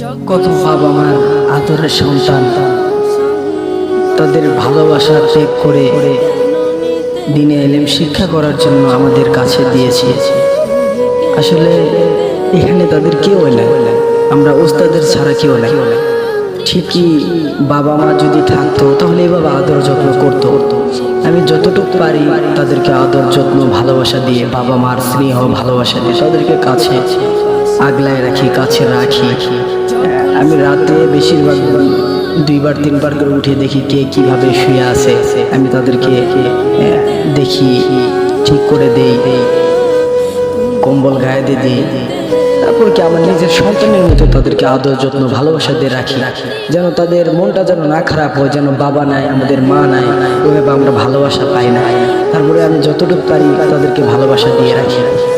কত বাবা মার আদরের সন্তান। তাদের ভালোবাসা ত্যাগ করে দিনে এলেম শিক্ষা করার জন্য আমাদের কাছে দিয়েছে। আসলে এখানে তাদের কেউ এলেন আমরা ওস্তাদের ছাড়া কেউ নাই ঠিকই বাবা মা যদি থাকতো, তাহলে এভাবে আদর যত্ন করতো। আমি যতটুকু পারি তাদেরকে আদর, যত্ন, ভালোবাসা দিয়ে বাবা মার স্নেহ, ভালোবাসা দিয়ে তাদেরকে কাছে আগলায় রাখি, কাছে রাখি। আমি রাতে বেশিরভাগ দুইবার, তিনবার করে উঠে দেখি কে কীভাবে শুয়ে আছে। আমি তাদেরকে দেখি, ঠিক করে দেই। কম্বল গায়ে দিয়ে দিই। তারপর কি আমার নিজের সন্তানের মতো তাদেরকে আদর, যত্ন, ভালোবাসা দিয়ে রাখি। রাখি যেন তাদের মনটা যেন না খারাপ হয়, যেন বাবা নাই, আমাদের মা নাই ওইভাবে আমরা ভালোবাসা পাই না। তারপরে আমি যতটুকু পারি তাদেরকে ভালোবাসা দিয়ে রাখি রাখি।